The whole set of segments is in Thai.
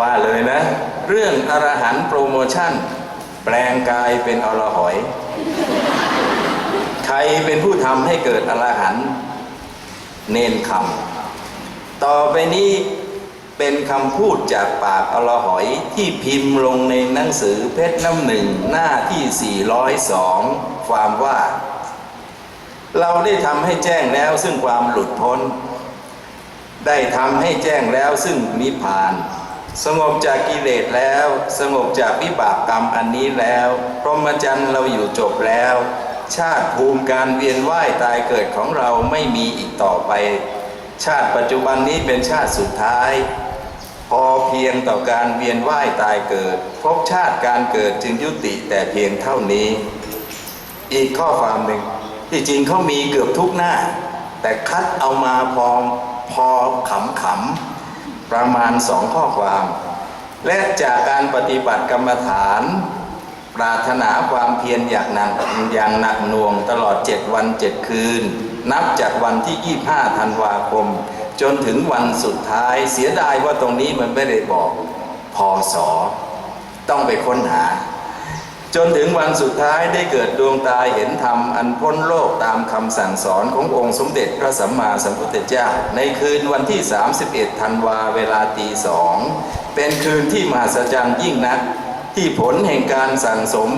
ว่าเลยนะ เรื่องอรหันต์โปรโมชั่น แปลงกายเป็นอรหอย ใครเป็นผู้ทำให้เกิดอรหันต์เนนคำต่อไปนี้เป็นคำพูดจากปากอรหอยที่พิมพ์ลงในหนังสือเพชรน้ำหนึ่งหน้าที่ 402 ความว่า เราได้ทำให้แจ้งแล้วซึ่งความหลุดพ้น ได้ทำให้แจ้งแล้วซึ่งนิพพาน สงบจากกิเลสแล้ว สงบจากวิบากกรรมอันนี้แล้ว พรหมจรรย์เราอยู่จบแล้ว ชาติภูมิการเวียนว่ายตายเกิดของเราไม่มีอีกต่อไป ชาติปัจจุบันนี้เป็นชาติสุดท้าย พอเพียงต่อการเวียนว่ายตายเกิดภพชาติการเกิดจึงยุติแต่เพียงเท่านี้ อีกข้อความหนึ่งที่จริงเขามีเกือบทุกหน้า แต่คัดเอามาพอพอขำขำ ประมาณสองข้อความ และจากการปฏิบัติกรรมฐาน ปรารถนาความเพียรอย่างหนักอย่างหนักหน่วงตลอดเจ็ดวันเจ็ดคืน นับจากวันที่ 25 ธันวาคม จนถึงวันสุดท้ายเสียดายว่าตรงนี้มันไม่ได้บอกพอสอต้องไปค้นหา จนถึงวันสุดท้ายได้เกิดดวงตาเห็นธรรมอันพ้นโลกตามคำสั่งสอนขององค์สมเด็จพระสัมมาสัมพุทธเจ้า ในคืนวันที่ 31 ธันวาเวลาตีสองเป็นคืนที่มหัศจรรย์ยิ่งนัก ที่ผลแห่งการสั่งสม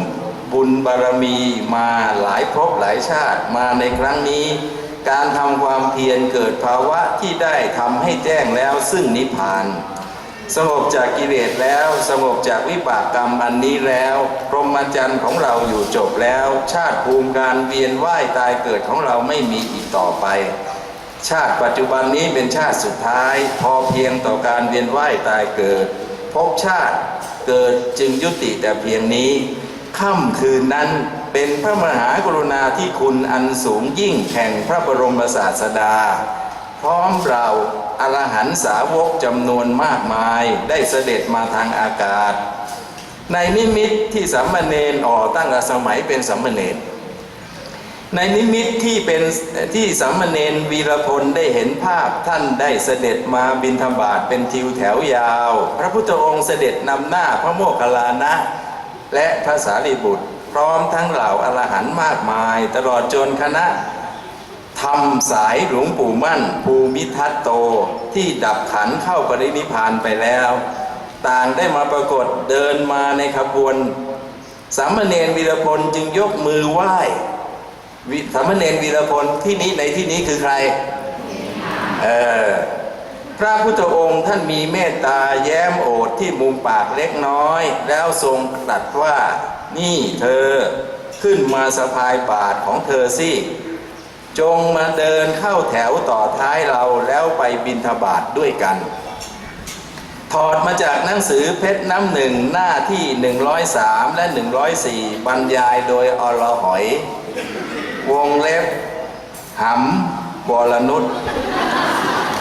บุญบารมีมาหลายภพหลายชาติมาในครั้งนี้ การทำความเพียรเกิดภาวะที่ได้ทำให้แจ้งแล้วซึ่งนิพพาน สงบจากกิเลสแล้ว สงบจากวิบากกรรมอันนี้แล้วพรหมจรรย์ของเราอยู่จบแล้ว ชาติภูมิการเวียนว่ายตายเกิดของเราไม่มีอีกต่อไป ชาติปัจจุบันนี้เป็นชาติสุดท้าย พอเพียงต่อการเวียนว่ายตายเกิดภพชาติเกิดจึงยุติแต่เพียงนี้ค่ำคืนนั้นเป็นพระมหากรุณาธิคุณอันสูงยิ่งแห่งพระบรมศาสดา พร้อมเราอรหันตสาวกจำนวนมากมายได้เสด็จมาทางอากาศ ในนิมิตที่สัมมเนนออตั้งแต่สมัยเป็นสัมมเนนในนิมิตที่เป็นที่สัมมเนนวีรพลได้เห็นภาพท่านได้เสด็จมาบินธบาตเป็นทิวแถวยาว พระพุทธองค์เสด็จนำหน้าพระโมคคัลลานะ และพระสารีบุตร พร้อมทั้งเหล่าอรหันต์มากมาย ตลอดจนคณะ ทำสายหลวงปู่มั่น ภูมิทัตโตที่ดับขันเข้าปรินิพานไปแล้ว ต่างได้มาปรากฏเดินมาในขบวน สามเณรวีรพลจึงยกมือไหว้สามเณรวีรพลที่นี้ในที่นี้คือใครเออพระพุทธองค์ท่านมีเมตตาแย้มโอดที่มุมปากเล็กน้อย แล้วทรงตรัสว่านี่เธอขึ้นมาสะพายบาทของเธอสิ จงมาเดินเข้าแถวต่อท้ายเราแล้วไปบินทบาทด้วยกัน ถอดมาจากหนังสือเพชรน้ำหนึ่งหน้าที่ 103 และ 104 บรรยายโดยอรหอย วงเล็บหำบรนุษ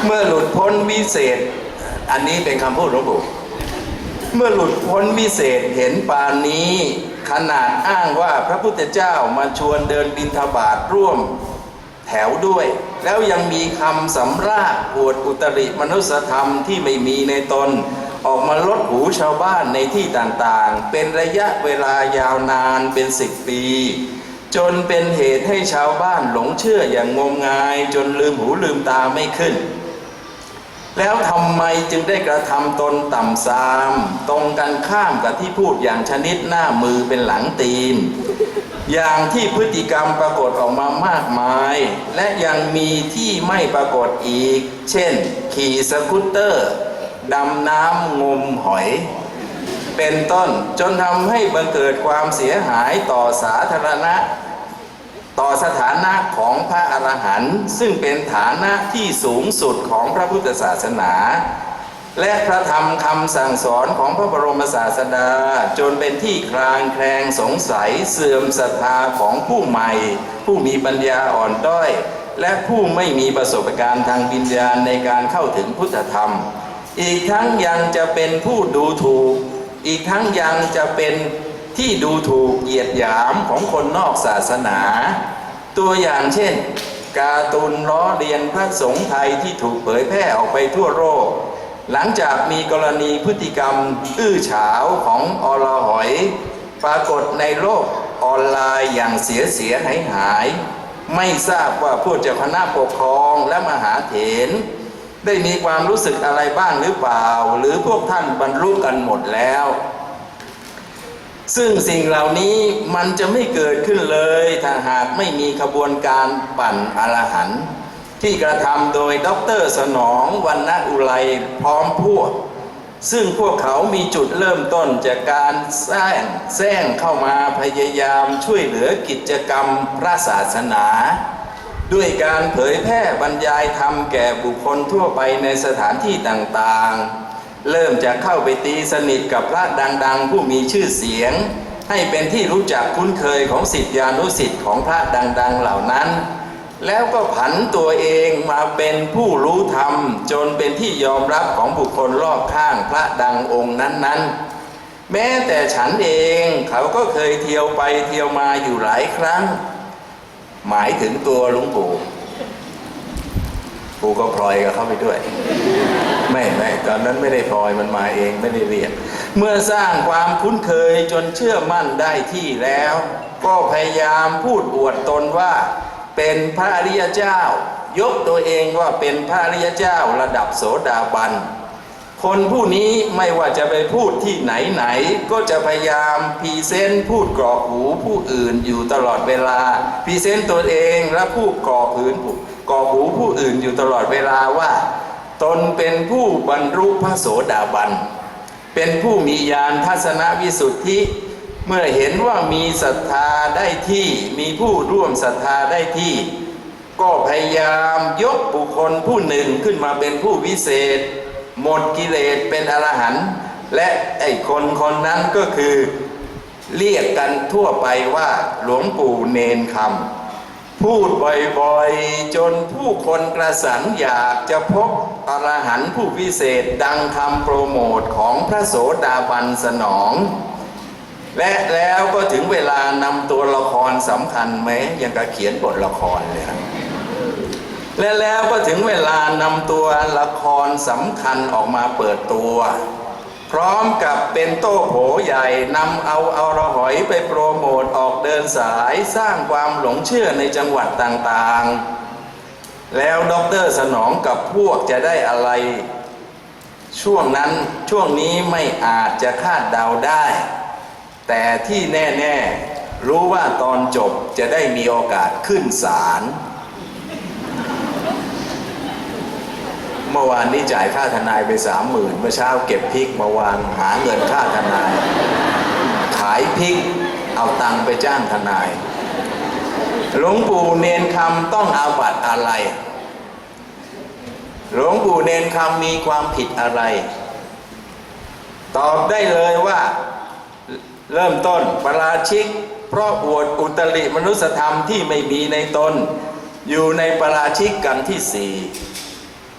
เมื่อหลุดพ้นวิเศษ อันนี้เป็นคำพูดหลวงปู่เมื่อหลุดพ้นวิเศษเห็นปานนี้ ขนาดอ้างว่าพระพุทธเจ้ามาชวนเดินบินทบาทร่วม แถวด้วย แล้วยังมีคำสำราญอวดอุตริมนุสธรรมที่ไม่มีในตน ออกมาลดหูชาวบ้านในที่ต่างๆ เป็นระยะเวลายาวนานเป็นสิบปี จนเป็นเหตุให้ชาวบ้านหลงเชื่ออย่างงมงาย จนลืมหูลืมตาไม่ขึ้น แล้วทำไมจึงได้กระทำตนต่ำซาม ตรงกันข้ามกับที่พูดอย่างชนิดหน้ามือเป็นหลังตีน อย่างที่พฤติกรรมปรากฏออกมามากมาย และยังมีที่ไม่ปรากฏอีก เช่น ขี่สกูตเตอร์ ดำน้ำงมหอย เป็นต้นจนทำให้บังเกิดความเสียหายต่อสาธารณะ ต่อสถานะของพระอรหันต์ซึ่งเป็นฐานะที่สูงสุดของพระพุทธศาสนา และพระธรรมคำสั่งสอนของพระบรมศาสดา จนเป็นที่คลางแคลงสงสัยเสื่อมศรัทธาของผู้ใหม่ ผู้มีปัญญาอ่อนด้อย และผู้ไม่มีประสบการณ์ทางวิญญาณในการเข้าถึงพุทธธรรม อีกทั้งยังจะเป็นผู้ดูถูก อีกทั้งยังจะเป็นที่ดูถูกเหยียดหยามของคนนอกศาสนา ตัวอย่างเช่น การ์ตูนล้อเลียนพระสงฆ์ไทยที่ถูกเผยแพร่ออกไปทั่วโลก หลังจากมีกรณีพฤติกรรมอื้อฉาวของอรหอย ปรากฏในโลกออนไลน์อย่างเสียเสียหายหาย ไม่ทราบว่าผู้เจ้าคณะปกครองและมหาเถรได้มีความรู้สึกอะไรบ้างหรือเปล่า หรือพวกท่านบรรลุกันหมดแล้ว ซึ่งสิ่งเหล่านี้มันจะไม่เกิดขึ้นเลย ถ้าหากไม่มีขบวนการปั่นอรหันต์ ที่กระทำโดยด็อกเตอร์สนองวันณอุไรพร้อมพวก ซึ่งพวกเขามีจุดเริ่มต้นจากการสร้างแซงเข้ามาพยายามช่วยเหลือกิจกรรมพระศาสนา ด้วยการเผยแพร่บรรยายธรรมแก่บุคคลทั่วไปในสถานที่ต่างๆ เริ่มจากเข้าไปตีสนิทกับพระดัง ๆ ผู้มีชื่อเสียง ให้เป็นที่รู้จักคุ้นเคยของสิทธิานุสิทธิ์ของพระดัง ๆ เหล่านั้น แล้วก็ผันตัวเองมาเป็นผู้รู้ธรรม จนเป็นที่ยอมรับของบุคคลรอบข้างพระดังองค์นั้น ๆ แม้แต่ฉันเองเขาก็เคยเที่ยวไปเที่ยวมาอยู่หลายครั้ง หมายถึงตัวหลุงปู่ปู่ก็พลอยกับเขาไปด้วย ไม่ไม่ตอนนั้นไม่ได้พลอยมันมาเองไม่ได้เรียน เมื่อสร้างความคุ้นเคยจนเชื่อมั่นได้ที่แล้ว ก็พยายามพูดอวดตนว่า เป็นพระอริยเจ้า ยกตัวเองว่าเป็นพระอริยเจ้าระดับโสดาบัน คนผู้นี้ไม่ว่าจะไปพูดที่ไหนไหน ก็จะพยายามพรีเซนต์พูดกรอกหูผู้อื่นอยู่ตลอดเวลาพรีเซนต์ตัวเองและผู้กรอกหืนผู้กรอกหูผู้อื่นอยู่ตลอดเวลาว่า ตนเป็นผู้บรรลุพระโสดาบัน เป็นผู้มีญาณทัศนวิสุทธิ เมื่อเห็นว่ามีศรัทธาได้ที่มีผู้ร่วมศรัทธาได้ที่ ก็พยายามยกบุคคลผู้หนึ่งขึ้นมาเป็นผู้วิเศษ หมดกิเลสเป็นอรหันต์และไอ้คนคนนั้นก็คือ เรียกกันทั่วไปว่าหลวงปู่เนนคำพูดบ่อยๆ จนผู้คนกระสันอยากจะพบอรหันต์ผู้พิเศษดังคำโปรโมทของพระโสดาบันสนอง และแล้วก็ถึงเวลานำตัวละครสำคัญไหมยังกับเขียนบทละครเลยครับและแล้วก็ถึงเวลานำตัวละครสำคัญออกมาเปิดตัว พร้อมกับเป็นโต้โผใหญ่นำเอาเอาระหอยไปโปรโมทออกเดินสายสร้างความหลงเชื่อในจังหวัดต่างๆ แล้วด็อกเตอร์สนองกับพวกจะได้อะไร ช่วงนั้นช่วงนี้ไม่อาจจะคาดเดาได้ แต่ที่แน่ๆ รู้ว่าตอนจบจะได้มีโอกาสขึ้นศาลเมื่อวานนี้จ่ายค่าทนายไปสามหมื่นเมื่อเช้าเก็บพริกมาวางหาเงินค่าทนาย ขายพริกเอาตังค์ไปจ้างทนาย หลวงปู่เนนคำต้องอาบัตอะไร หลวงปู่เนนคำมีความผิดอะไร ตอบได้เลยว่า เริ่มต้นประราชิก เพราะอวดอุตริมนุสธรรมที่ไม่มีในตน อยู่ในประราชิกกันที่สี่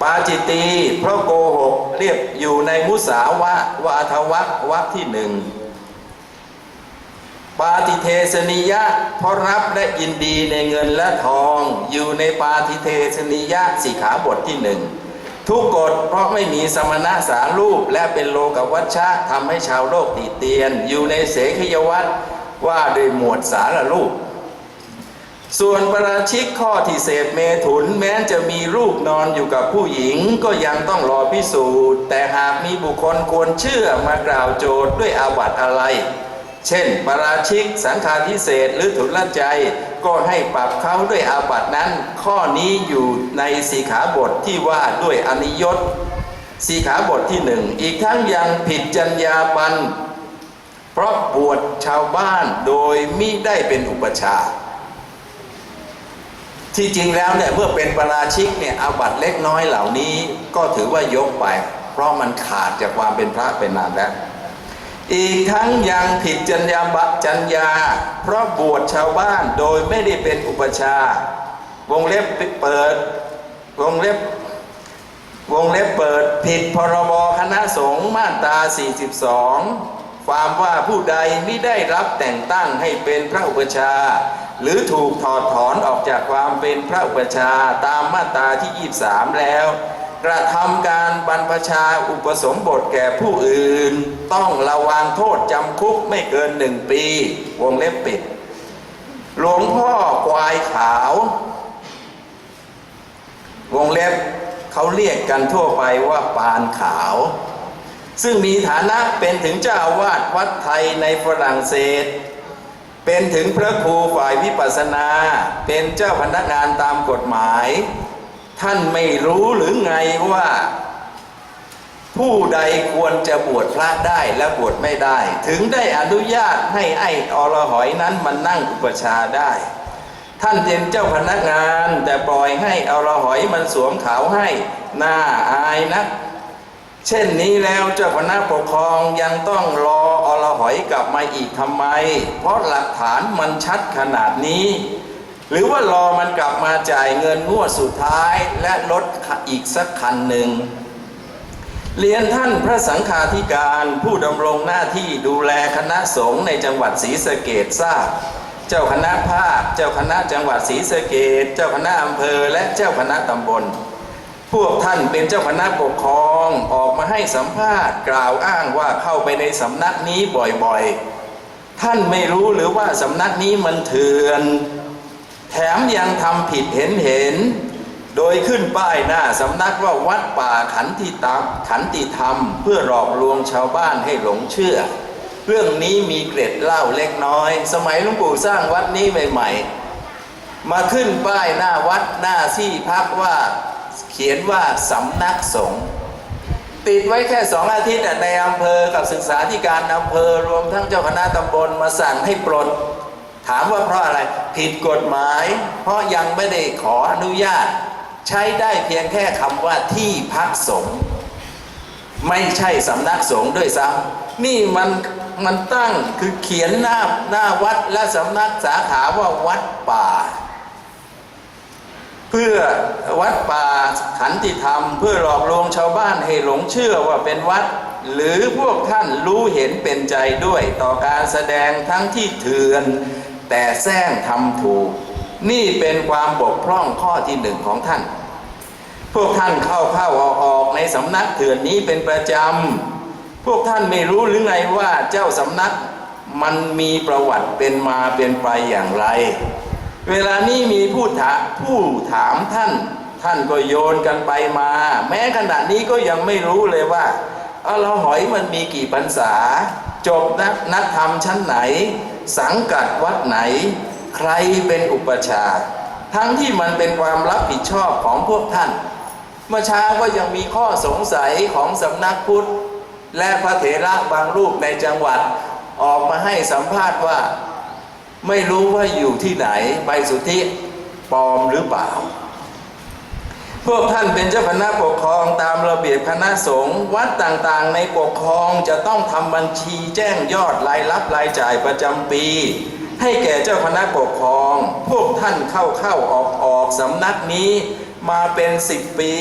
ปาจิตตีเพราะโกหกเรียบอยู่ในมุสาวะวาทวักวักที่หนึ่งปาติเทสนิยะเพราะรับและยินดีในเงินและทอง อยู่ในปาติเทสนิยะสิกขาบทที่หนึ่ง ทุกกฎเพราะไม่มีสมณะสารูป และเป็นโลกวัชชะทำให้ชาวโลกติเตียน อยู่ในเสขยวัตว่าโดยหมวดสารรูป ส่วนประชิกข้อที่เสพเมถุนแม้จะมีรูปนอนอยู่กับผู้หญิงก็ยังต้องรอพิสูจน์ แต่หากมีบุคคลควรเชื่อมากล่าวโจทย์ด้วยอาบัติอะไร เช่น ปราชิกสังฆาทิเศษหรือถุนลใจ ก็ให้ปรับเขาด้วยอาบัตินั้น ข้อนี้อยู่ในสีขาบทที่ว่าด้วยอนิยตสีขาบทที่หนึ่งอีกทั้งยังผิดจรรยาบรรณเพราะบวชชาวบ้านโดยมิได้เป็นอุปชา ที่จริงแล้วเนี่ยเมื่อเป็นปราชิกเนี่ยอาบัติเล็กน้อยเหล่านี้ ก็ถือว่ายกไป เพราะมันขาดจากความเป็นพระเป็นนานแล้ว อีกทั้งยังผิดจัญญาบะจัญญา เพราะบวชชาวบ้านโดยไม่ได้เป็นอุปชาวงเล็บเปิด วงเล็บวงเล็บเปิดผิดพรบคณะสงฆ์มาตรา 42 ความว่าผู้ใดไม่ได้รับแต่งตั้งให้เป็นพระอุปชา หรือถูกถอดถอนออกจากความเป็นพระอุปชาตามมาตราที่ 23 แล้ว กระทำการบรรพชาอุปสมบทแก่ผู้อื่น ต้องระวางโทษจำคุกไม่เกินหนึ่งปี วงเล็บปิด หลวงพ่อควายขาว วงเล็บเขาเรียกกันทั่วไปว่าปานขาว ซึ่งมีฐานะเป็นถึงเจ้าอาวาสวัดไทยในฝรั่งเศสเป็นถึงพระครูฝ่ายวิปัสสนา เป็นเจ้าพนักงานตามกฎหมาย ท่านไม่รู้หรือไงว่า ผู้ใดควรจะบวชพระได้และบวชไม่ได้ ถึงได้อนุญาตให้ไอ้อรหอยนั้นมันนั่งอุปชาได้ ท่านเป็นเจ้าพนักงาน แต่ปล่อยให้อรหอยมันสวมขาวให้น่าอายนัก เช่นนี้แล้วเจ้าคณะปกครองยังต้องรออรหอยกลับมาอีกทำไม เพราะหลักฐานมันชัดขนาดนี้ หรือว่ารอมันกลับมาจ่ายเงินงวดสุดท้ายและรถอีกสักคันหนึ่ง เรียนท่านพระสังฆาธิการผู้ดำรงหน้าที่ดูแลคณะสงฆ์ในจังหวัดศรีสะเกดทราบ เจ้าคณะภาค เจ้าคณะจังหวัดศรีสะเกดเจ้าคณะอำเภอ และเจ้าคณะตำบล พวกท่านเป็นเจ้าคณะปกครองออกมาให้สัมภาษณ์กล่าวอ้างว่าเข้าไปในสำนักนี้บ่อยๆ ท่านไม่รู้หรือว่าสำนักนี้มันเถื่อน แถมยังทำผิดเห็นเห็น โดยขึ้นป้ายหน้าสำนักว่าวัดป่าขันติตามขันติธรรม เพื่อหลอกลวงชาวบ้านให้หลงเชื่อ เรื่องนี้มีเกร็ดเล่าเล็กน้อย สมัยหลวงปู่สร้างวัดนี้ใหม่ๆ มาขึ้นป้ายหน้าวัดหน้าที่พักว่าเขียนว่าสำนักสงฆ์ติดไว้แค่สองอาทิตย์ในอำเภอกับศึกษาธิการอำเภอรวมทั้งเจ้าคณะตำบลมาสั่งให้ปลด ถามว่าเพราะอะไรผิดกฎหมาย เพราะยังไม่ได้ขออนุญาต ใช้ได้เพียงแค่คำว่าที่พักสงฆ์ไม่ใช่สำนักสงฆ์ด้วยซ้ำนี่มันมันตั้งคือเขียนหน้าหน้าวัดและสำนักสาขาว่าวัดป่า เพื่อวัดป่าขันติธรรม เพื่อหลอกลวงชาวบ้านให้หลงเชื่อว่าเป็นวัด หรือพวกท่านรู้เห็นเป็นใจด้วย ต่อการแสดงทั้งที่เถื่อน แต่แซงทำถูก นี่เป็นความบกพร่องข้อที่หนึ่งของท่าน พวกท่านเข้าเข้าออกออกในสำนักเถื่อนนี้เป็นประจำ พวกท่านไม่รู้หรือไงว่าเจ้าสำนักมันมีประวัติเป็นมาเป็นไปอย่างไร เวลานี้มีผู้ถามผู้ถามท่าน ท่านก็โยนกันไปมา แม้ขณะนี้ก็ยังไม่รู้เลยว่าเอาเราหอยมันมีกี่พรรษา จบนักนักธรรมชั้นไหน สังกัดวัดไหน ใครเป็นอุปชา ทั้งที่มันเป็นความรับผิดชอบของพวกท่าน เมื่อเช้าก็ยังมีข้อสงสัยของสำนักพุทธ และพระเถระบางรูปในจังหวัดออกมาให้สัมภาษณ์ว่า ไม่รู้ว่าอยู่ที่ไหน ไปสุทธิปลอมหรือเปล่า พวกท่านเป็นเจ้าคณะปกครองตามระเบียบคณะสงฆ์วัดต่างๆ ในปกครองจะต้องทำบัญชีแจ้งยอดรายรับรายจ่ายประจำปี ให้แก่เจ้าคณะปกครอง พวกท่านเข้าเข้าออกออกสำนักนี้มาเป็นสิบปี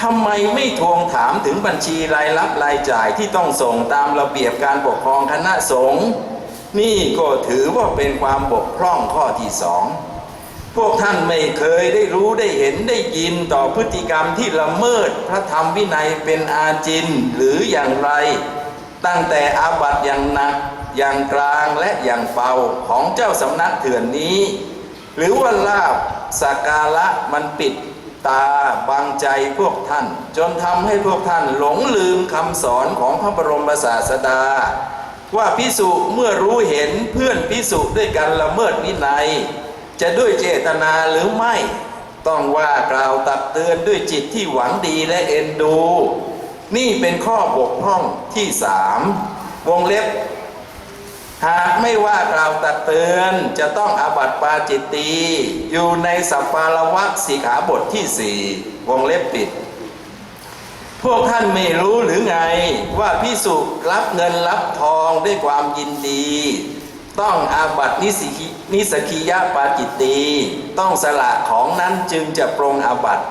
ทำไมไม่ทวงถามถึงบัญชีรายรับรายจ่ายที่ต้องส่งตามระเบียบการปกครองคณะสงฆ์นี่ก็ถือว่าเป็นความบกพร่องข้อที่สอง พวกท่านไม่เคยได้รู้ได้เห็นได้ยินต่อพฤติกรรมที่ละเมิดพระธรรมวินัยเป็นอาจินหรืออย่างไร ตั้งแต่อาบัติอย่างหนักอย่างกลางและอย่างเบาของเจ้าสำนักเถื่อนนี้ หรือว่าลาบสักการะมันปิดตาบังใจพวกท่าน จนทำให้พวกท่านหลงลืมคำสอนของพระบรมศาสดา ว่าพิสุเมื่อรู้เห็นเพื่อนพิสุด้วยกันละเมิดวินัย จะด้วยเจตนาหรือไม่ต้องว่ากล่าวตักเตือนด้วยจิตที่หวังดีและเอ็นดู นี่เป็นข้อบกพร่องที่สามวงเล็บ หากไม่ว่ากล่าวตักเตือนจะต้องอาบัติปาจิตตีอยู่ในสัปปาละวักสีขาบทที่สี่วงเล็บปิด พวกท่านไม่รู้หรือไงว่าพิสุรับเงินรับทองด้วยความยินดี ต้องอาบัตินิสิกินิสกิยาปาจิตตีต้องสละของนั้นจึงจะปรงอาบัติ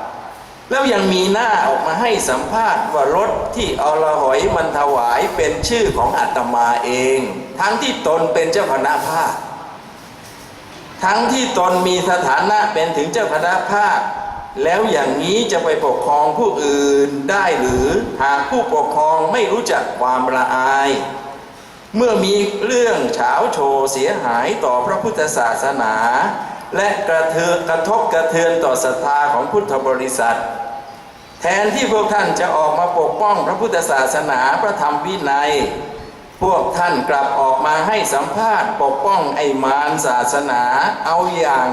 แล้วยังมีหน้าออกมาให้สัมภาษณ์ว่ารถที่อรหอยมันถวายเป็นชื่อของอาตมาเอง ทั้งที่ตนเป็นเจ้าคณะภาค ทั้งที่ตนมีสถานะเป็นถึงเจ้าคณะภาค แล้วอย่างนี้จะไปปกครองผู้อื่นได้หรือหากผู้ปกครองไม่รู้จักความละอาย เมื่อมีเรื่องเฉาโชว์เสียหายต่อพระพุทธศาสนา และกระเทือนกระทบกระเทือนต่อศรัทธาของพุทธบริษัท แทนที่พวกท่านจะออกมาปกป้องพระพุทธศาสนาพระธรรมวินัย พวกท่านกลับออกมาให้สัมภาษณ์ปกป้องไอ้มารศาสนาเอาอย่าง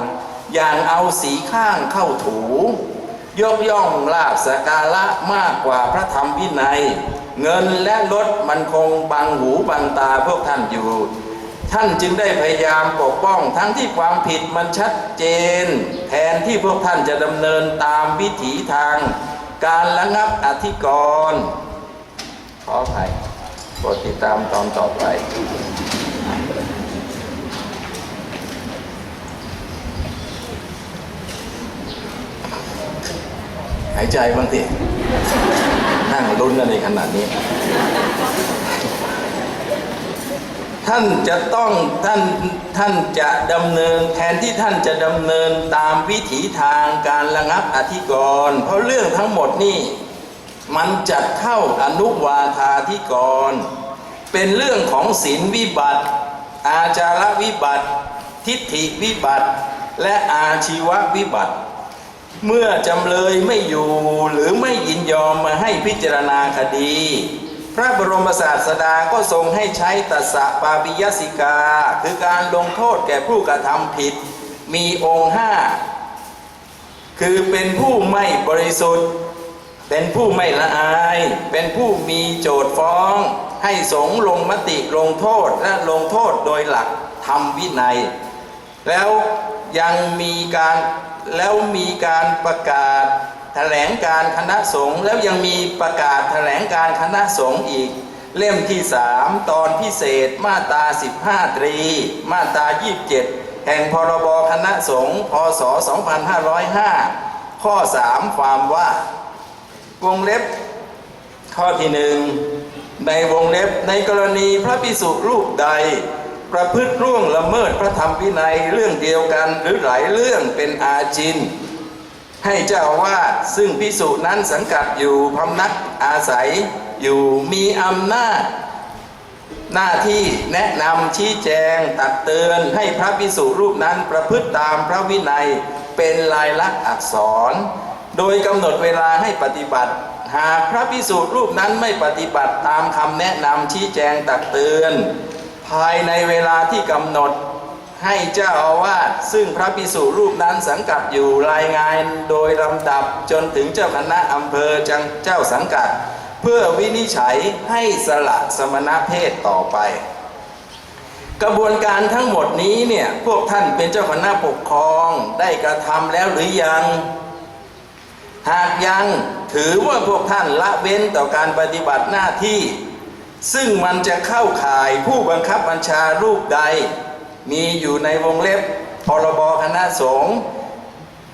อย่างเอาสีข้างเข้าถู ยกย่องลาบสกการะมากกว่าพระธรรมวินัย เงินและรถมันคงบังหูบังตาพวกท่านอยู่ ท่านจึงได้พยายามปกป้องทั้งที่ความผิดมันชัดเจน แทนที่พวกท่านจะดำเนินตามวิถีทาง การระงับอธิกรณ์ขออภัยโปรดติดตามตอนต่อไปหายใจบ้างสิ นั่งลุ้นอะไรขนาดนี้ ท่านจะต้องท่านท่านจะดำเนินแทนที่ท่านจะดำเนินตามวิถีทางการระงับอธิกรณ์เพราะเรื่องทั้งหมดนี่มันจัดเข้าอนุวาธาธิกรณ์เป็นเรื่องของศีลวิบัติ อาจารวิบัติ ทิฏฐิวิบัติ และอาชีววิบัติ เมื่อจำเลยไม่อยู่หรือไม่ยินยอมมาให้พิจารณาคดี พระบรมศาสดาก็ทรงให้ใช้ตัสสะปาปิยสิกา คือการลงโทษแก่ผู้กระทำผิด มีองค์ห้าคือเป็นผู้ไม่บริสุทธิ์ เป็นผู้ไม่ละอาย เป็นผู้มีโจทย์ฟ้อง ให้สงลงมติลงโทษและลงโทษโดยหลักธรรมวินัย แล้วยังมีการ แล้วมีการประกาศแถลงการคณะสงฆ์แล้วยังมีประกาศแถลงการคณะสงฆ์อีก เล่มที่สามตอนพิเศษมาตรา15 ตรี มาตรา27 แห่งพรบคณะสงฆ์พศ 2505 ข้อ 3 ความว่าวงเล็บข้อที่หนึ่งในวงเล็บในกรณีพระพิสุรูปใด ประพฤติร่วงละเมิดพระธรรมวินัยเรื่องเดียวกันหรือหลายเรื่องเป็นอาจิน ให้เจ้าวาดซึ่งพิสุนั้นสังกัดอยู่พำนักอาศัยอยู่มีอำนาจ หน้าที่แนะนำชี้แจงตักเตือนให้พระพิสุรูปนั้นประพฤติตามพระวินัยเป็นลายลักษณ์อักษร โดยกำหนดเวลาให้ปฏิบัติ หากพระพิสุรูปนั้นไม่ปฏิบัติตามคำแนะนำชี้แจงตักเตือน ภายในเวลาที่กำหนดให้เจ้าอาวาสซึ่งพระพิสุรูปนั้นสังกัดอยู่รายงานโดยลำดับจนถึงเจ้าคณะอำเภอจังเจ้าสังกัด เพื่อวินิจฉัยให้สละสมณเพศต่อไป กระบวนการทั้งหมดนี้เนี่ยพวกท่านเป็นเจ้าคณะปกครองได้กระทำแล้วหรือยัง หากยังถือว่าพวกท่านละเว้นต่อการปฏิบัติหน้าที่ ซึ่งมันจะเข้าข่ายผู้บังคับบัญชารูปใด มีอยู่ในวงเล็บพรบคณะสงฆ์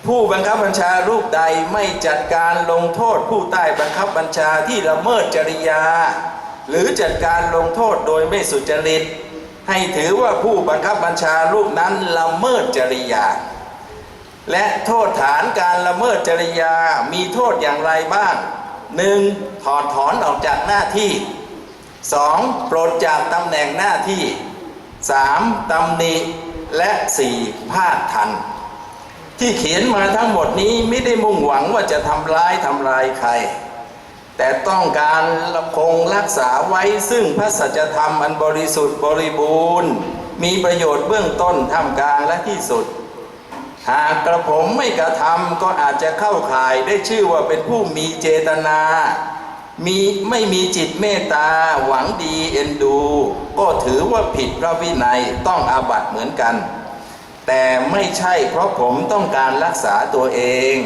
ผู้บังคับบัญชารูปใดไม่จัดการลงโทษผู้ใต้บังคับบัญชาที่ละเมิดจริยา หรือจัดการลงโทษโดยไม่สุจริต ให้ถือว่าผู้บังคับบัญชารูปนั้นละเมิดจริยา และโทษฐานการละเมิดจริยามีโทษอย่างไรบ้าง 1. ถอดถอนออกจากหน้าที่ 2. ปลดจากตำแหน่งหน้าที่ 3. ตำหนิและ 4. พลาดทัน ที่เขียนมาทั้งหมดนี้ไม่ได้มุ่งหวังว่าจะทำร้ายทำลายใคร แต่ต้องการคงรักษาไว้ซึ่งพระสัจธรรมอันบริสุทธิ์บริบูรณ์ มีประโยชน์เบื้องต้นท่ามกลางและที่สุด หากกระผมไม่กระทำก็อาจจะเข้าข่ายได้ชื่อว่าเป็นผู้มีเจตนา มีไม่มีจิตเมตตาหวังดีเอ็นดู ก็ถือว่าผิดพระวินัยต้องอาบัติเหมือนกัน แต่ไม่ใช่เพราะผมต้องการรักษาตัวเอง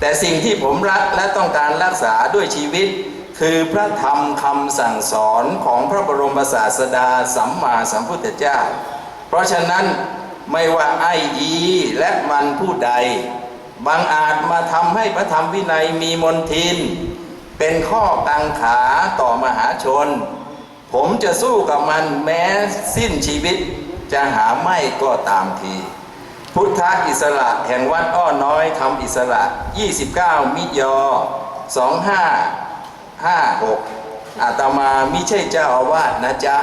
แต่สิ่งที่ผมรักและต้องการรักษาด้วยชีวิต คือพระธรรมคำสั่งสอนของพระบรมศาสดาสัมมาสัมพุทธเจ้า เพราะฉะนั้นไม่ว่าไอ้อีและมันผู้ใด บางอาจมาทำให้พระธรรมวินัยมีมนทิน เป็นข้อกังขาต่อมหาชน ผมจะสู้กับมันแม้สิ้นชีวิตจะหาไม่ก็ตามที พุทธอิสระแห่งวัดอ้อน้อยคำอิสระ 29 มิยอ 2556 อาตมาไมิใช่เจ้าอาวาสนะจ๊ะ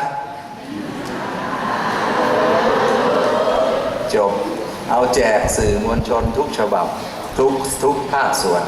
จบ เอาแจกสื่อมวลชนทุกฉบับ ทุกทุกภาคส่วน